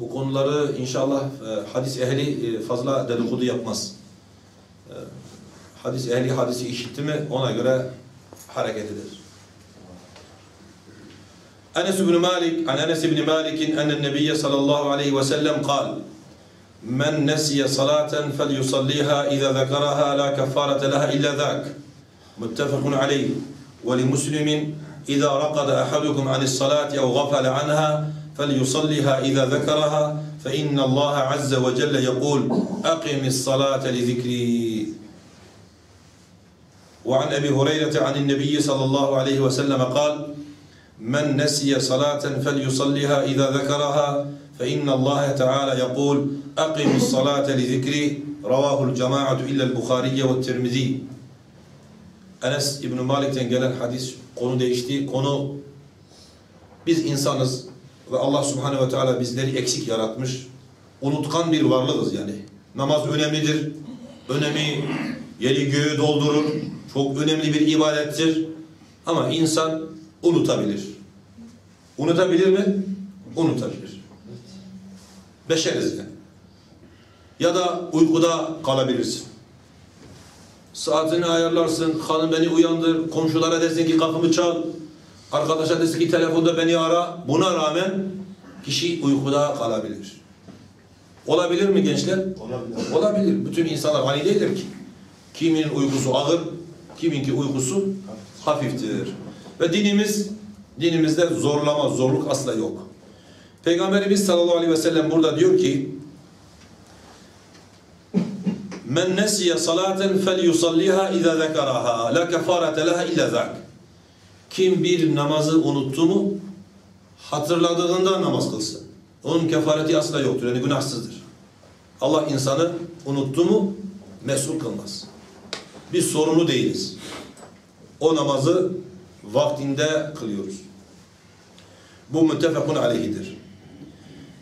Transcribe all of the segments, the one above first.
Bu konuları inşallah e, hadis ehli e, fazla dedikodu yapmaz. E, hadis ehli hadisi işitti mi ona göre hareket eder. Enes bin Malik, an Enes bin Malik enen Nebiye sallallahu aleyhi ve sellem kal Men nesiye salaten fel yusalliha iza zekaraha la kefarete leha illa zak. Muttefakun aleyh. Ve li muslimin iza raqada ahadukum anis salati ev gafale anha فليصلها إذا ذكرها فإن الله عز وجل يقول أقم الصلاة لذكري. وعن أبي هريرة عن النبي صلى الله عليه وسلم قال من نسي صلاة فليصلها إذا ذكرها فإن الله تعالى يقول أقم الصلاة لذكري. رواه الجماعة إلا البخاري والترمذي. Enes İbn Malik'ten gelen hadis konu değişti. Konu biz insanız. Ve Allah Subhanahu ve Teala bizleri eksik yaratmış. Unutkan bir varlığız yani. Namaz önemlidir. Önemi yeri göğü doldurur. Çok önemli bir ibadettir. Ama insan unutabilir. Unutabilir mi? Unutabilir. Beşeriz yani. Ya da uykuda kalabilirsin. Saatini ayarlarsın, hanım beni uyandır, komşulara desin ki kapımı çal, arkadaşa desin ki telefonda beni ara. Buna rağmen kişi uykuda kalabilir. Olabilir mi gençler? Olabilir. Olabilir. Bütün insanlar aynı değildir ki. Kiminin uykusu ağır, kiminki uykusu hafiftir. Ve dinimiz, dinimizde zorlama, zorluk asla yok. Peygamberimiz sallallahu aleyhi ve sellem burada diyor ki Men nesiye salaten fel yusalliha iza zekaraha la kefarete leha illa zak. Kim bir namazı unuttu mu hatırladığında namaz kılsın. Onun kefareti asla yoktur. Yani günahsızdır. Allah insanı unuttu mu mesul kılmaz. Biz sorumlu değiliz. O namazı vaktinde kılıyoruz. Bu müttefakun aleyhidir.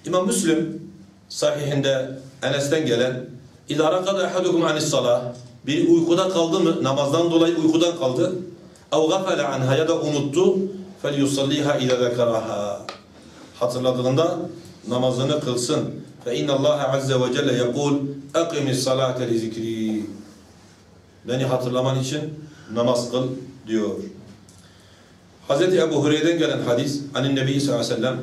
İmam Müslim sahihinde Enes'ten gelen İdara kadar ahadukum anis salah bir uykuda kaldı mı namazdan dolayı uykudan kaldı اَوْ غَفَلَ عَنْهَا ya da unuttu. فَلْيُصَلِّيهَا اِذَا ذَكَرَهَا Hatırladığında namazını kılsın. فَاِنَّ اللّٰهَ عَزَّ وَجَلَّ يَقُولُ اَقِمِ الصَّلَاةَ لِذِكْرِي Beni hatırlaman için namaz kıl diyor. Hz. Ebu Hureyre'den gelen hadis, anin Nebi sallallahu aleyhi ve sellem,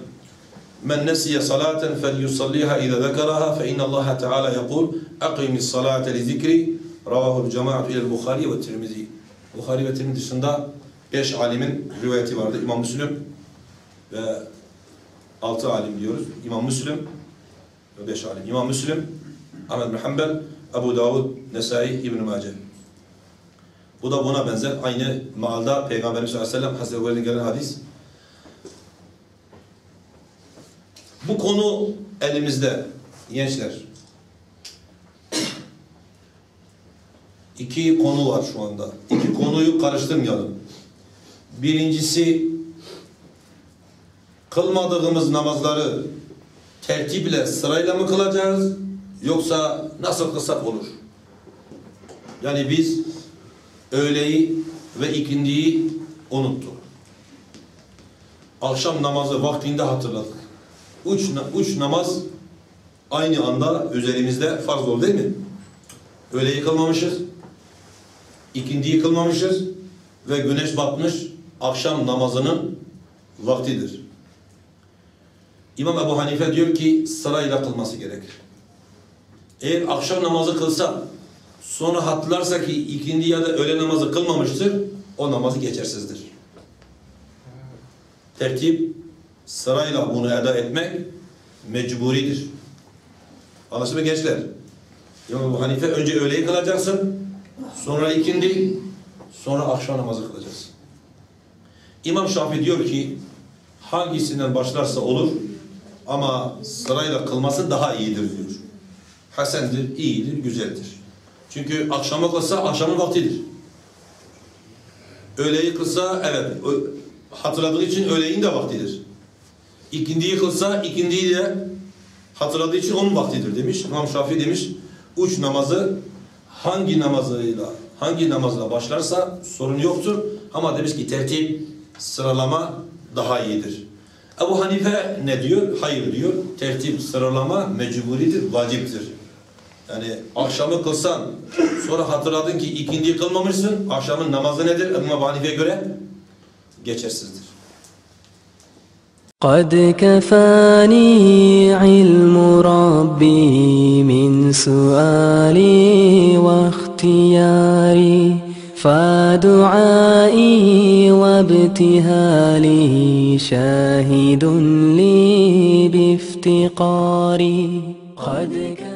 Men nesiye salaten fel yusalliha iza zekaraha fe innallaha teala yekul akimis salate li zikri ravahul cemaatu ilel Bukhari ve Tirmizi. Bukhari ve Tirmizi dışında beş alimin rivayeti vardı. İmam Müslim ve altı alim diyoruz. İmam Müslim ve beş alim. İmam Müslim, Ahmed bin Hanbel, Ebu Davud, Nesai, İbn-i. Bu da buna benzer. Aynı maalda Peygamberimiz sallallahu aleyhi ve sellem Hazreti Ebu'ya gelen hadis. Bu konu elimizde gençler. İki konu var şu anda. Konuyu karıştırmayalım. Birincisi kılmadığımız namazları tertiple sırayla mı kılacağız yoksa nasıl kılsak olur? Yani biz öğleyi ve ikindiyi unuttuk. Akşam namazı vaktinde hatırladık. Üç, üç namaz aynı anda üzerimizde farz oldu değil mi? Öğleyi kılmamışız, ikindiyi kılmamışız ve güneş batmış akşam namazının vaktidir. İmam Ebu Hanife diyor ki sırayla kılması gerekir. Eğer akşam namazı kılsa sonra hatırlarsa ki ikindi ya da öğle namazı kılmamıştır o namazı geçersizdir. Tertip sırayla bunu eda etmek mecburidir. Anlaşıldı mı gençler? İmam Ebu Hanife önce öğleyi kılacaksın, sonra ikindi, sonra akşam namazı kılacaksın. İmam Şafii diyor ki hangisinden başlarsa olur ama sırayla kılması daha iyidir diyor. Hasendir, iyidir, güzeldir. Çünkü akşama kılsa akşamın vaktidir. Öğleyi kılsa evet hatırladığı için öğleyin de vaktidir. İkindiyi kılsa ikindiyi de hatırladığı için onun vaktidir demiş. İmam Şafii demiş uç namazı hangi namazıyla hangi namazla başlarsa sorun yoktur. Ama demiş ki tertip sıralama daha iyidir. Ebu Hanife ne diyor? Hayır diyor. Tertip, sıralama mecburidir, vaciptir. Yani akşamı kılsan, sonra hatırladın ki ikindiyi kılmamışsın, akşamın namazı nedir? Ebu Hanife'ye göre geçersizdir. قد كفاني علم ربي من سؤالي واختياري فدعائي وابتهالي شاهد لي بافتقاري قد كفاني